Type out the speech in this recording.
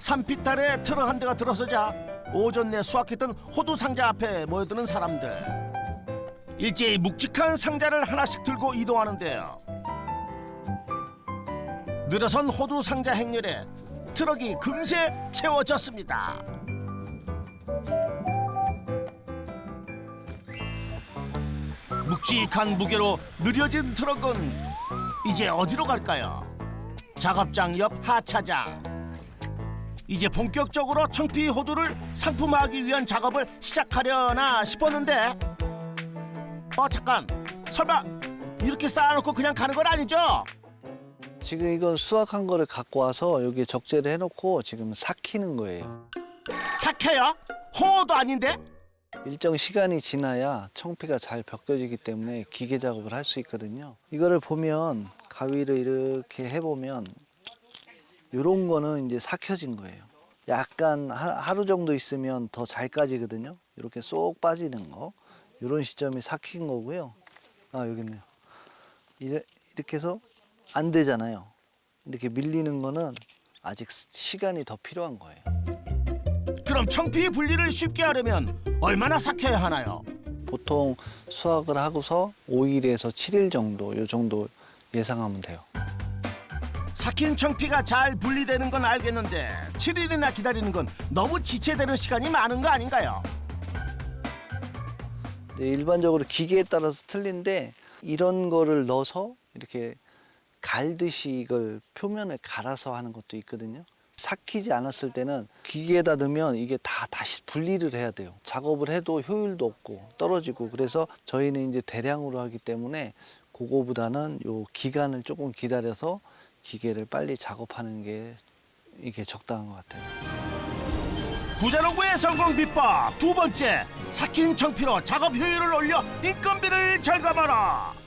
산빛달에 트럭 한 대가 들어서자 오전 내 수확했던 호두 상자 앞에 모여드는 사람들. 일제히 묵직한 상자를 하나씩 들고 이동하는데요. 늘어선 호두 상자 행렬에 트럭이 금세 채워졌습니다. 묵직한 무게로 느려진 트럭은 이제 어디로 갈까요? 작업장 옆 하차장. 이제 본격적으로 청피 호두를 상품화하기 위한 작업을 시작하려나 싶었는데 어 잠깐 설마 이렇게 쌓아놓고 그냥 가는 건 아니죠? 지금 이건 수확한 거를 갖고 와서 여기 적재를 해놓고 지금 삭히는 거예요. 삭혀요? 홍어도 아닌데? 일정 시간이 지나야 청피가 잘 벗겨지기 때문에 기계 작업을 할 수 있거든요. 이거를 보면 가위를 이렇게 해보면 이런 거는 이제 삭혀진 거예요. 약간 하- 하루 정도 있으면 더 잘 까지거든요. 이렇게 쏙 빠지는 거. 이런 시점이 삭힌 거고요. 아 여기 있네요. 이래- 이렇게 해서 안 되잖아요. 이렇게 밀리는 거는 아직 시간이 더 필요한 거예요. 그럼 청피 분리를 쉽게 하려면 얼마나 삭혀야 하나요? 보통 수확을 하고서 5일에서 7일 정도 요 정도 예상하면 돼요. 삭힌 청피가 잘 분리되는 건 알겠는데 7일이나 기다리는 건 너무 지체되는 시간이 많은 거 아닌가요? 근데 일반적으로 기계에 따라서 틀린데 이런 거를 넣어서 이렇게 갈듯이 이걸 표면을 갈아서 하는 것도 있거든요. 삭히지 않았을 때는 기계에다 넣으면 이게 다 다시 분리를 해야 돼요. 작업을 해도 효율도 없고 떨어지고 그래서 저희는 이제 대량으로 하기 때문에 그거보다는 요 기간을 조금 기다려서 기계를 빨리 작업하는 게 이게 적당한 것 같아요. 부자농부의 성공 비법 두 번째 삭힌 청피로 작업 효율을 올려 인건비를 절감하라